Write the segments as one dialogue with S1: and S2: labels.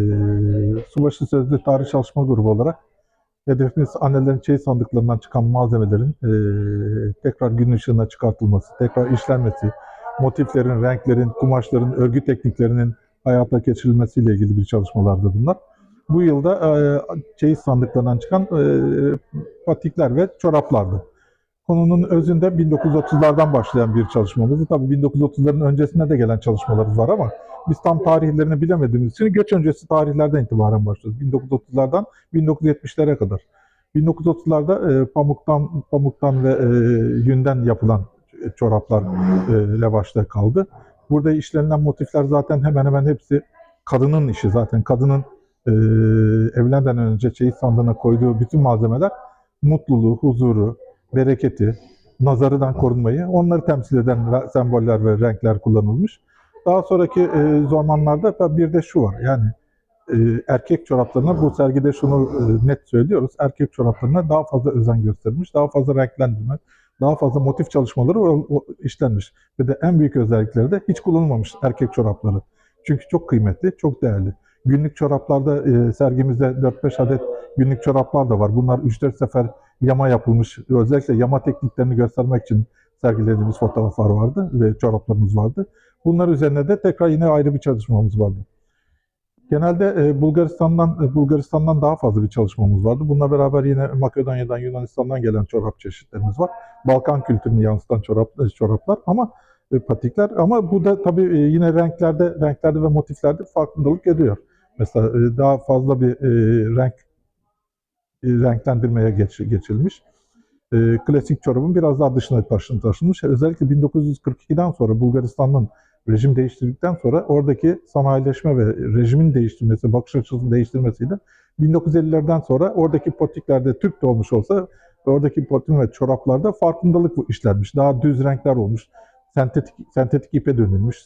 S1: Ee, Subaşı Sözlü Tarih Çalışma Grubu olarak hedefimiz annelerin çeyiz sandıklarından çıkan malzemelerin ee, tekrar gün ışığına çıkartılması, tekrar işlenmesi, motiflerin, renklerin, kumaşların, örgü tekniklerinin hayata geçirilmesiyle ilgili bir çalışmalardı bunlar. Bu yılda ee, çeyiz sandıklarından çıkan ee, patikler ve çoraplardı. Konunun özünde 1930'lardan başlayan bir çalışmamızdı. Tabii 1930'ların öncesinde de gelen çalışmalarımız var ama biz tam tarihlerini bilemediğimiz için geç öncesi tarihlerden itibaren başlıyoruz. 1930'lardan 1970'lere kadar. 1930'larda e, pamuktan pamuktan ve e, yünden yapılan çoraplar e, revaçta kaldı. Burada işlenilen motifler zaten hemen hemen hepsi kadının işi zaten. Kadının e, evlenmeden önce çeyiz sandığına koyduğu bütün malzemeler mutluluğu, huzuru, bereketi, nazarından korunmayı, onları temsil eden semboller ve renkler kullanılmış. Daha sonraki e, zamanlarda bir de şu var yani e, erkek çoraplarına bu sergide şunu e, net söylüyoruz. Erkek çoraplarına daha fazla özen gösterilmiş, daha fazla renklendirme, daha fazla motif çalışmaları o- o- işlenmiş. Ve de en büyük özellikleri de hiç kullanılmamış erkek çorapları. Çünkü çok kıymetli, çok değerli. Günlük çoraplarda e, sergimizde 4-5 adet günlük çoraplar da var. Bunlar 3-4 sefer yama yapılmış. Özellikle yama tekniklerini göstermek için sergilediğimiz fotoğraflar vardı ve çoraplarımız vardı. Bunlar üzerine de tekrar yine ayrı bir çalışmamız vardı. Genelde e, Bulgaristan'dan e, Bulgaristan'dan daha fazla bir çalışmamız vardı. Bununla beraber yine Makedonya'dan, Yunanistan'dan gelen çorap çeşitlerimiz var. Balkan kültürünü yansıtan çorap, e, çoraplar ama patikler ama bu da tabii yine renklerde renklerde ve motiflerde farkındalık ediyor. Mesela daha fazla bir renk renklendirmeye geç, geçilmiş. E, klasik çorabın biraz daha dışına taşın, taşınmış. Özellikle 1942'den sonra Bulgaristan'ın rejim değiştirdikten sonra oradaki sanayileşme ve rejimin değiştirmesi, bakış açısının değiştirmesiyle 1950'lerden sonra oradaki potiklerde Türk de olmuş olsa oradaki potin ve çoraplarda farkındalık işlenmiş. Daha düz renkler olmuş. Sentetik sentetik ipe dönülmüş.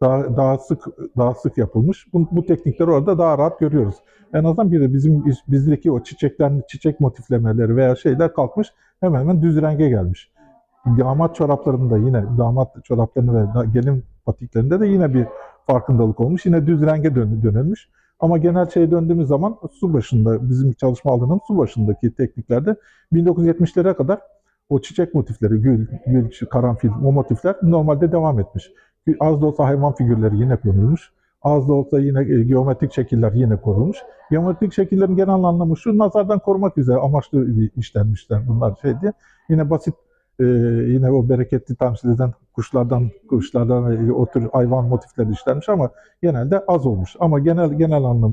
S1: Daha daha sık daha sık yapılmış. Bu, bu teknikleri orada daha rahat görüyoruz. En azından bir de bizim biz- bizdeki o çiçekten çiçek motiflemeleri veya şeyler kalkmış hemen hemen düz renge gelmiş. Damat çoraplarında yine damat çoraplarını ve gelin patiklerinde de yine bir farkındalık olmuş. Yine düz renge dön, dönülmüş. Ama genel şeye döndüğümüz zaman su başında bizim çalışma alanının su başındaki tekniklerde 1970'lere kadar o çiçek motifleri, gül, gül, karanfil, o motifler normalde devam etmiş. Az da olsa hayvan figürleri yine konulmuş. Az da olsa yine e, geometrik şekiller yine korunmuş. Geometrik şekillerin genel anlamı şu, nazardan korumak üzere amaçlı bir işlenmişler bunlar şey diye. Yine basit, e, yine o bereketli temsil eden kuşlardan, kuşlardan ve o tür hayvan motifleri işlenmiş ama genelde az olmuş. Ama genel genel anlam